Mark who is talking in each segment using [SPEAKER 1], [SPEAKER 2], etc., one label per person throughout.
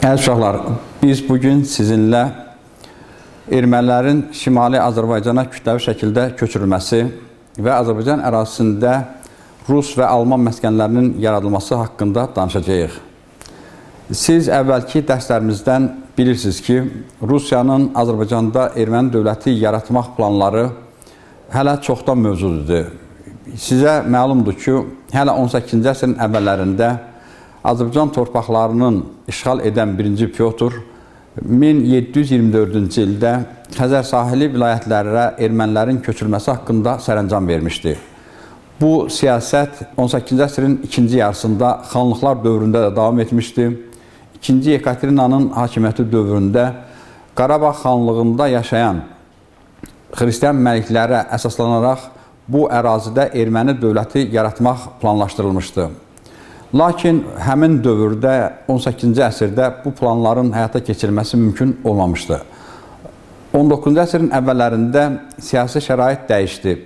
[SPEAKER 1] Əziz uşaqlar, biz bugün sizinlə ermənilərin Şimali Azərbaycana kütləvi şəkildə köçürülməsi və Azərbaycan ərazisində Rus və Alman məskənlərinin yaradılması haqqında danışacağıq. Siz əvvəlki dərslərimizdən bilirsiniz ki, Rusiyanın Azərbaycanda erməni dövləti yaratmaq planları hələ çoxdan mövzududur. Sizə məlumdur ki, hələ 18-ci əsrin əvvəllərində Azərbaycan torpaqlarının işğal edən 1-ci Pyotr 1724-cü ildə Xəzər sahili vilayətlərə ermənilərin köçürülməsi haqqında sərəncam vermişdi. Bu siyasət 18-ci əsrin ikinci yarısında xanlıqlar dövründə də davam etmişdi. 2-ci Yekaterinanın hakimiyyəti dövründə Qarabağ xanlığında yaşayan xristian məliklərə əsaslanaraq bu ərazidə erməni dövləti yaratmaq planlaşdırılmışdı. Lakin həmin dövrdə 18-ci əsrdə bu planların həyata keçirilməsi mümkün olmamışdı. 19-cu əsrin əvvəllərində siyasi şərait dəyişdi.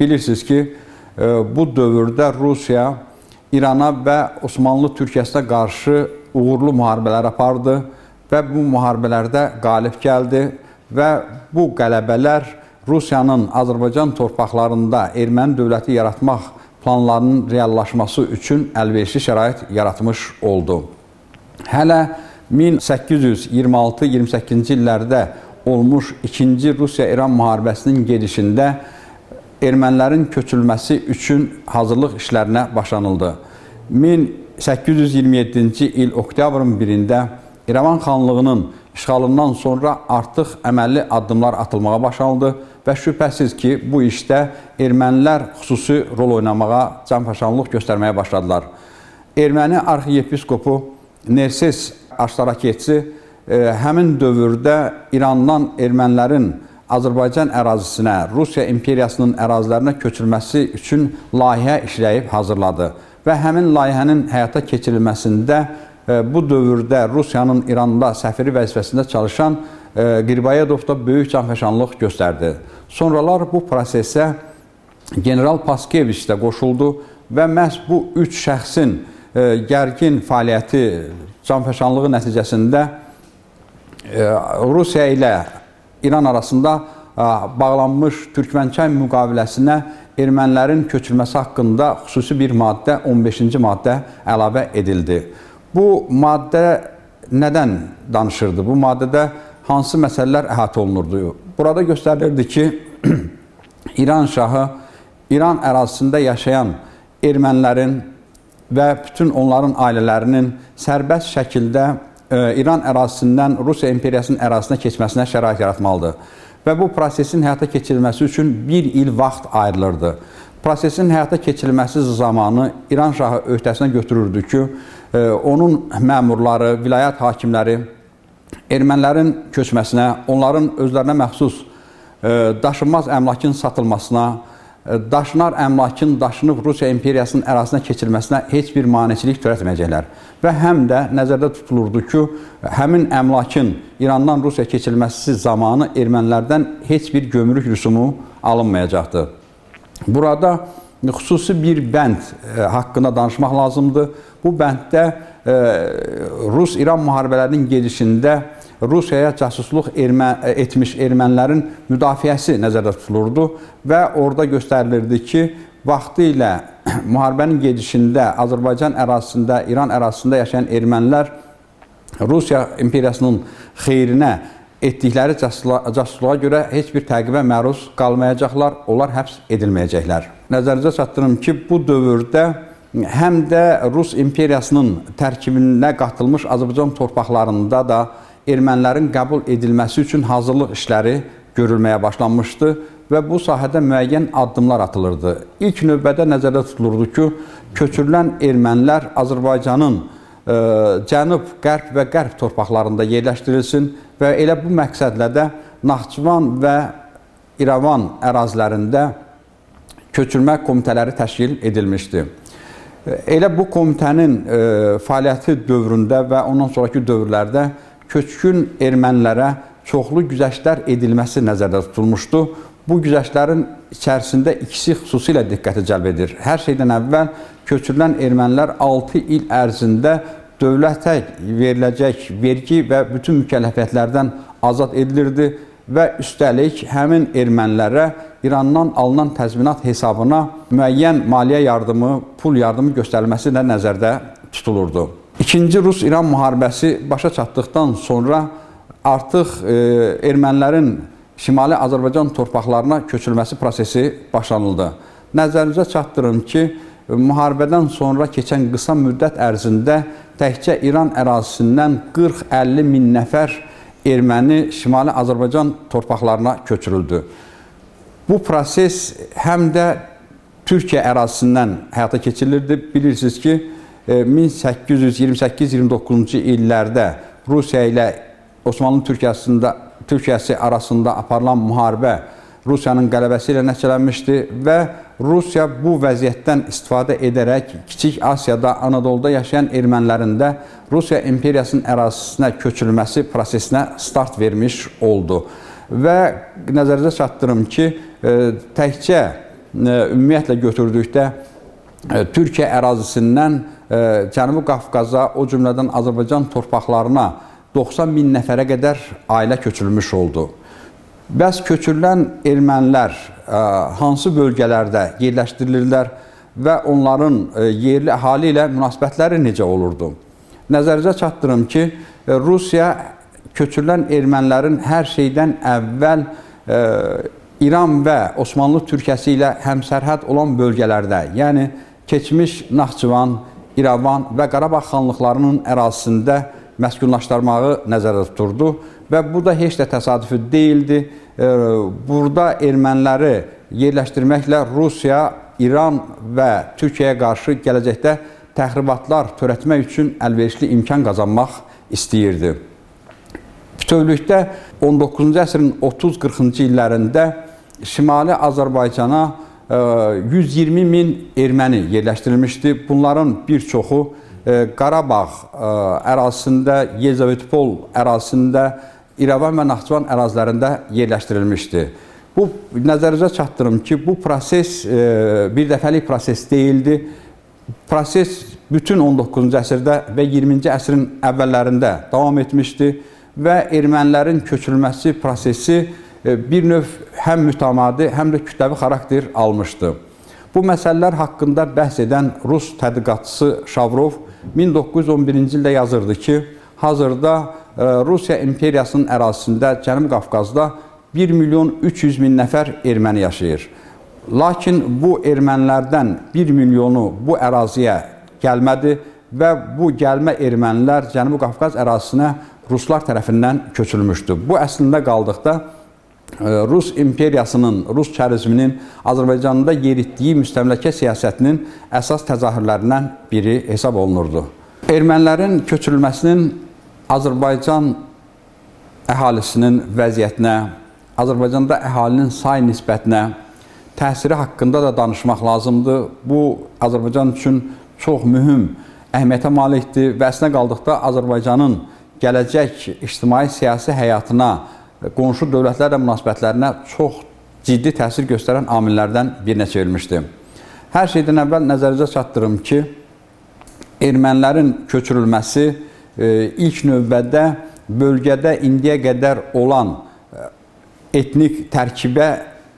[SPEAKER 1] Bilirsiniz ki, e, bu dövrdə Rusiya İrana və Osmanlı Türkiyəsinə qarşı uğurlu müharibələr apardı və bu müharibələrdə qalib gəldi və bu qələbələr Rusiyanın Azərbaycan torpaqlarında erməni dövləti yaratmaq planlarının reallaşması üçün əlverişli şərait yaratmış oldu. Hələ 1826-28-ci illərdə olmuş 2-ci Rusiya-İran müharibəsinin gedişində ermənilərin köçülməsi üçün hazırlıq işlərinə başlanıldı. 1827-ci il oktyabrın 1-də İrəvan xanlığının işğalından sonra artıq əməlli addımlar atılmağa başlanıldı və şübhəsiz ki, bu işdə ermənilər xüsusi rol oynamağa, canpaşanlıq göstərməyə başladılar. Erməni arxiyepiskopu Nerses Aştaraketçi e, həmin dövrdə İrandan ermənilərin Azərbaycan ərazisinə, Rusiya imperiyasının ərazilərinə köçürülməsi üçün layihə işləyib hazırladı və həmin layihənin həyata keçirilməsində e, bu dövrdə Rusiyanın İranda səfiri vəzifəsində çalışan Qirbayedov da böyük canfəşanlıq göstərdi. Sonralar bu prosesə General Paskeviç də qoşuldu və məhz bu üç şəxsin e, gərgin fəaliyyəti, canfəşanlığı nəticəsində e, Rusiya ilə İran arasında e, bağlanmış Türkmənçay müqaviləsinə ermənilərin köçürməsi haqqında xüsusi bir maddə, 15-ci maddə əlavə edildi. Bu maddə nədən danışırdı? Bu maddədə hansı məsələlər əhatə olunurdu? Burada göstərilirdi ki, İran şahı İran ərazisində yaşayan ermənilərin və bütün onların ailələrinin sərbəst şəkildə e, İran ərazisindən Rusiya imperiyasının ərazisinə keçməsinə şərait yaratmalıdır. Və bu prosesin həyata keçirilməsi üçün bir il vaxt ayrılırdı. Prosesin həyata keçirilməsi zamanı İran şahı öhdəsinə götürürdü ki, e, onun məmurları, vilayət hakimləri ermənilərin köçməsinə, onların özlərinə məxsus e, daşınmaz əmlakın satılmasına, e, daşınar əmlakın daşınıb Rusiya imperiyasının ərazisinə keçirilməsinə heç bir maneçilik törətməyəcəklər. Və həm də nəzərdə tutulurdu ki, həmin əmlakın İrandan Rusiya keçirilməsi zamanı ermənilərdən heç bir gömrük rüsumu alınmayacaqdı. Burada xüsusi bir bənd e, haqqında danışmaq lazımdır. Bu bənddə Rus-İran müharibələrinin gedişində Rusiyaya casusluq ermə, etmiş ermənilərin müdafiəsi nəzərdə tutulurdu və orada göstərilirdi ki, vaxtı ilə müharibənin gedişində Azərbaycan ərazisində, İran ərazisində yaşayan ermənilər Rusiya imperiyasının xeyrinə etdikləri casusluğa görə heç bir təqibə məruz qalmayacaqlar, onlar həbs edilməyəcəklər. Nəzərinizə çatdırım ki, bu dövrdə həm də Rus imperiyasının tərkibinə qatılmış Azərbaycan torpaqlarında da ermənilərin qəbul edilməsi üçün hazırlıq işləri görülməyə başlanmışdı və bu sahədə müəyyən addımlar atılırdı. İlk növbədə nəzərdə tutulurdu ki, köçürülən ermənilər Azərbaycanın e, cənub, qərb və qərb torpaqlarında yerləşdirilsin və elə bu məqsədlə də Naxçıvan və İrəvan ərazilərində köçürmə komitələri təşkil edilmişdi. Elə bu komitənin e, fəaliyyəti dövründə və ondan sonraki dövrlərdə köçkün ermənilərə çoxlu güzəştlər edilməsi nəzərdə tutulmuşdu. Bu güzəştlərin içərisində ikisi xüsusilə diqqəti cəlb edir. Hər şeydən əvvəl köçürülən ermənilər 6 il ərzində dövlətə veriləcək vergi və bütün mükəlləfiyyətlərdən azad edilirdi və üstəlik həmin ermənilərə İrandan alınan təzminat hesabına müəyyən maliyyə yardımı, pul yardımı göstərilməsi də nəzərdə tutulurdu. İkinci Rus-İran müharibəsi başa çatdıqdan sonra artıq e, ermənilərin Şimali Azərbaycan torpaqlarına köçülməsi prosesi başlanıldı. Nəzərinizə çatdırım ki, müharibədən sonra keçən qısa müddət ərzində təkcə İran ərazisindən 40-50 min nəfər erməni Şimali Azərbaycan torpaqlarına köçürüldü. Bu proses həm də Türkiyə ərazisindən həyata keçirilirdi. Bilirsiniz ki, 1828-29-cu illərdə Rusiya ilə Osmanlı Türkiyəsində Türkiyəsi arasında aparılan müharibə Rusiyanın qələbəsi ilə nəticələnmişdi və Rusiya bu vəziyyətdən istifadə edərək Kiçik Asiyada, Anadoluda yaşayan ermənilərin də Rusiya imperiyasının ərazisinə köçürülməsi prosesinə start vermiş oldu. Və nəzərinizə çatdırım ki, e, təkcə e, ümumiyyətlə götürdükdə e, Türkiyə ərazisindən Cənubi Qafqaza, o cümlədən Azərbaycan torpaqlarına 90 min nəfərə qədər ailə köçürülmüş oldu. Bəs köçürülən ermənilər ə, hansı bölgələrdə yerləşdirilirlər və onların ə, yerli əhali ilə münasibətləri necə olurdu? Nəzərinizə çatdırım ki, Rusiya köçürülən ermənilərin hər şeydən əvvəl ə, İran və Osmanlı Türkiyəsi ilə həmsərhəd olan bölgələrdə, yəni keçmiş Naxçıvan, İrəvan və Qarabağ xanlıqlarının ərazisində məskunlaşdırmağı nəzərdə tuturdu və bu da heç də təsadüfi deyildi. Burada erməniləri yerləşdirməklə Rusiya, İran və Türkiyəyə qarşı gələcəkdə təxribatlar törətmək üçün əlverişli imkan qazanmaq istəyirdi. Bütövlükdə 19-cu əsrin 30-40-cı illərində Şimali Azərbaycana 120 min erməni yerləşdirilmişdi. Bunların bir çoxu Qarabağ ərazisində, Yezavetpol ərazisində, İrəvan və Naxçıvan ərazilərində yerləşdirilmişdi. Bu nəzərinizə çatdırım ki, bu proses bir dəfəlik proses deyildi. Proses bütün 19-cu əsrdə və 20-ci əsrin əvvəllərində davam etmişdi və ermənilərin köçürülməsi prosesi bir növ həm mütəmadi, həm də kütləvi xarakter almışdı. Bu məsələlər haqqında bəhs edən Rus tədqiqatçısı Şavrov 1911-ci ildə yazırdı ki, hazırda e, Rusiya imperiyasının ərazisində Cənubi Qafqazda 1 milyon 300 min nəfər erməni yaşayır. Lakin bu ermənilərdən 1 milyonu bu əraziyə gəlmədi və bu gəlmə ermənilər Cənubi Qafqaz ərazisinə ruslar tərəfindən köçülmüşdü. Bu əslində qaldıqda Rus imperiyasının, Rus çarizminin Azərbaycanda yeritdiyi müstəmləkə siyasətinin əsas təzahürlərindən biri hesab olunurdu. Ermənilərin köçürülməsinin Azərbaycan əhalisinin vəziyyətinə, Azərbaycanda əhalinin say nisbətinə, təsiri haqqında da danışmaq lazımdır. Bu Azərbaycan üçün çox mühüm əhəmiyyətə malikdir və əslinə qaldıqda Azərbaycanın gələcək ictimai siyasi həyatına qonşu dövlətlərlə münasibətlərinə çox ciddi təsir göstərən amillərdən birinə çevrilmişdi. Hər şeydən əvvəl nəzərinizə çatdırım ki, ermənilərin köçürülməsi e, ilk növbədə bölgədə indiyə qədər olan e, etnik tərkibə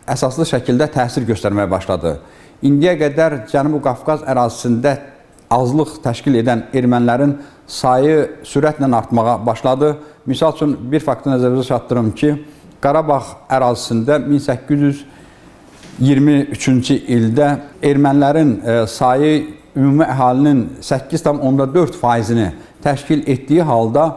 [SPEAKER 1] əsaslı şəkildə təsir göstərməyə başladı. İndiyə qədər Cənubi Qafqaz ərazisində azlıq təşkil edən ermənilərin sayı sürətlə artmağa başladı. Misal üçün, bir faktı nəzərinizə çatdırım ki, Qarabağ ərazisində 1823-cü ildə ermənilərin e, sayı ümumi əhalinin 8,4 faizini təşkil etdiyi halda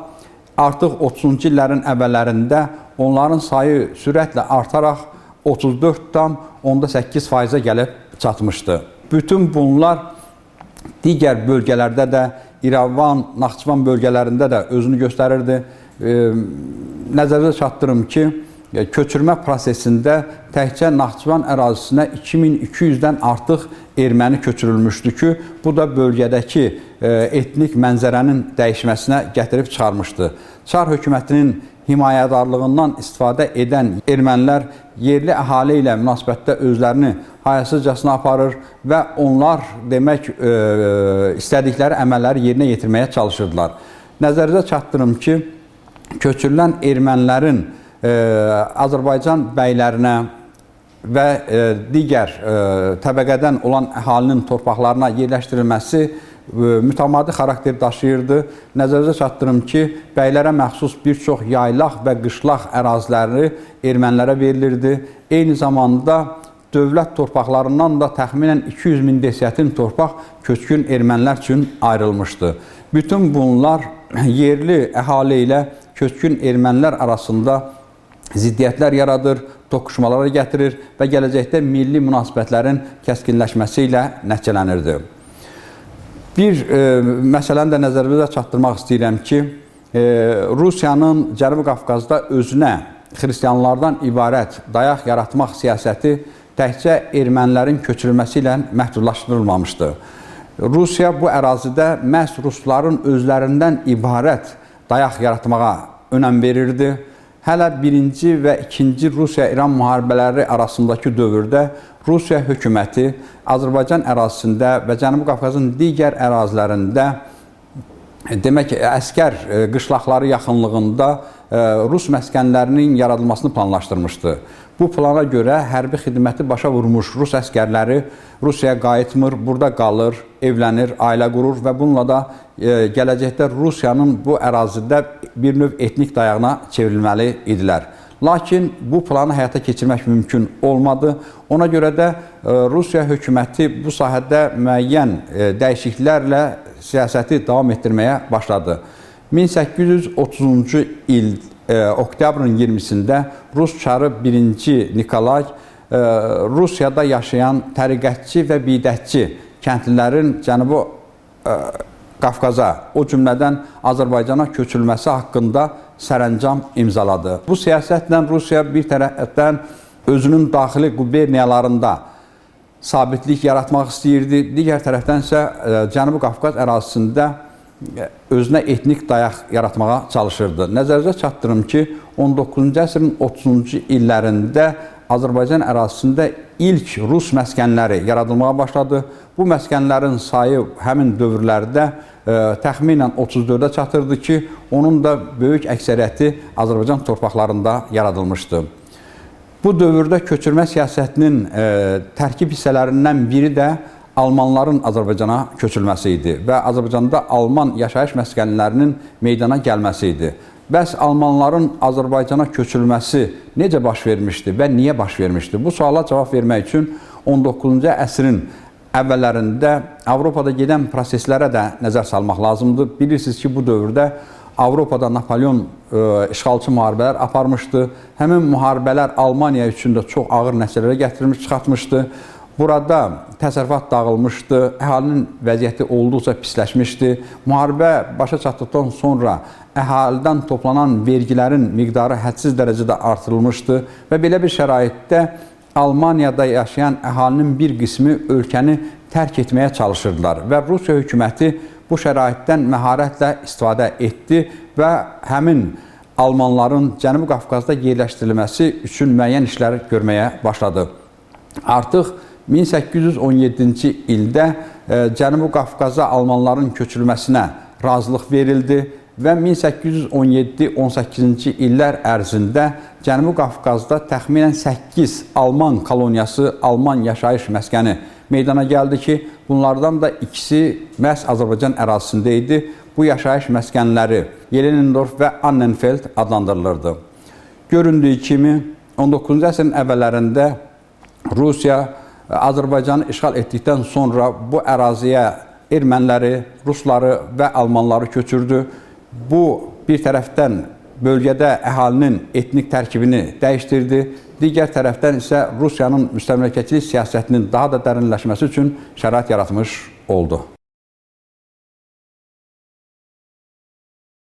[SPEAKER 1] artıq 30-cu illərin əvvəllərində onların sayı sürətlə artaraq 34,8 faizə gəlib çatmışdı. Bütün bunlar digər bölgələrdə də İrəvan, Naxçıvan bölgələrində də özünü göstərirdi. Nəzərdə çatdırım ki, e, köçürmə prosesində təkcə Naxçıvan ərazisinə 2200-dən artıq erməni köçürülmüşdü ki, bu da bölgədəki e, etnik mənzərənin dəyişməsinə gətirib çıxarmışdı. Çar hökumətinin himayədarlığından istifadə edən ermənilər yerli əhali ilə münasibətdə özlərini hayasızcasına aparır və onlar demək e, istədikləri əməlləri yerinə yetirməyə çalışırdılar. Nəzərinizə çatdırım ki, köçürülən ermənilərin e, Azərbaycan bəylərinə və e, digər e, təbəqədən olan əhalinin torpaqlarına yerləşdirilməsi mütəmadi xarakter daşıyırdı. Nəzərinizə çatdırım ki, bəylərə məxsus bir çox yaylaq və qışlaq əraziləri ermənilərə verilirdi. Eyni zamanda dövlət torpaqlarından da təxminən 200 min desiyatin torpaq köçkün ermənilər üçün ayrılmışdı. Bütün bunlar yerli əhali ilə köçkün ermənilər arasında ziddiyyətlər yaradır, toqquşmalara gətirir və gələcəkdə milli münasibətlərin kəskinləşməsi ilə nəticələnirdi. Bir e, məsələni də nəzərinizə çatdırmaq istəyirəm ki, e, Rusiyanın Cənubi Qafqazda özünə xristianlardan ibarət dayaq yaratmaq siyasəti təkcə ermənilərin köçürülməsi ilə məhdudlaşdırılmamışdı. Rusiya bu ərazidə məhz rusların özlərindən ibarət dayaq yaratmağa önəm verirdi. Hələ birinci və ikinci Rusiya-İran müharibələri arasındakı dövrdə Rusiya hökuməti Azərbaycan ərazisində və Cənubi Qafqazın digər ərazilərində demək əskər e, qışlaqları yaxınlığında e, Rus məskənlərinin yaradılmasını planlaşdırmışdı. Bu plana görə hərbi xidməti başa vurmuş Rus əskərləri Rusiyaya qayıtmır, burada qalır, evlənir, ailə qurur və bununla da e, gələcəkdə Rusiyanın bu ərazidə bir növ etnik dayağına çevrilməli idilər. Lakin bu planı həyata keçirmək mümkün olmadı. Ona görə də e, Rusiya hökuməti bu sahədə müəyyən e, dəyişikliklərlə siyasəti davam etdirməyə başladı. 1830-cu il e, oktyabrın 20-sində Rus çarı 1-ci Nikolay Rusiyada yaşayan təriqətçi və bidətçi kəndlilərin Cənubi Qafqaza, o cümlədən Azərbaycana köçülməsi haqqında sərəncam imzaladı. Bu siyasətlə Rusiya bir tərəfdən özünün daxili quberniyalarında sabitlik yaratmaq istəyirdi. Digər tərəfdən isə e, Cənubi Qafqaz ərazisində özünə etnik dayaq yaratmağa çalışırdı. Nəzərinizə çatdırım ki, 19-cu əsrin 30-cu illərində Azərbaycan ərazisində ilk rus məskənləri yaradılmağa başladı. Bu məskənlərin sayı həmin dövrlərdə ə, təxminən 34-ə çatırdı ki, onun da böyük əksəriyyəti Azərbaycan torpaqlarında yaradılmışdı. Bu dövrdə köçürmə siyasətinin ə, tərkib hissələrindən biri də Almanların Azərbaycana köçülməsi idi və Azərbaycanda Alman yaşayış məskənlərinin meydana gəlməsi idi. Bəs Almanların Azərbaycana köçülməsi necə baş vermişdi və niyə baş vermişdi? Bu suala cavab vermək üçün 19-cu əsrin əvvəllərində Avropada gedən proseslərə də nəzər salmaq lazımdır. Bilirsiniz ki, bu dövrdə Avropada Napolyon ə, e, işğalçı müharibələr aparmışdı. Həmin müharibələr Almaniya üçün də çox ağır nəticələrə gətirmiş, çıxartmışdı. Burada təsərrüfat dağılmışdı, əhalinin vəziyyəti olduqca pisləşmişdi. Müharibə başa çatdıqdan sonra əhalidən toplanan vergilərin miqdarı hədsiz dərəcədə artırılmışdı və belə bir şəraitdə Almaniyada yaşayan əhalinin bir qismi ölkəni tərk etməyə çalışırdılar və Rusiya hökuməti bu şəraitdən məharətlə istifadə etdi və həmin almanların Cənubi Qafqazda yerləşdirilməsi üçün müəyyən işlər görməyə başladı. Artıq 1817-ci ildə e, Cənubi Qafqaza almanların köçürülməsinə razılıq verildi və 1817-18-ci illər ərzində Cənubi Qafqazda təxminən 8 Alman koloniyası, Alman yaşayış məskəni meydana gəldi ki, bunlardan da ikisi məhz Azərbaycan ərazisində idi. Bu yaşayış məskənləri Yelenindorf və Annenfeld adlandırılırdı. Göründüyü kimi 19-cu əsrin əvvəllərində Rusiya Azərbaycanı işğal etdikdən sonra bu əraziyə erməniləri, rusları və almanları köçürdü Bu bir tərəfdən bölgədə əhalinin etnik tərkibini dəyişdirdi. Digər tərəfdən isə Rusiyanın müstəmləkəçilik siyasətinin daha da dərinləşməsi üçün şərait yaratmış oldu.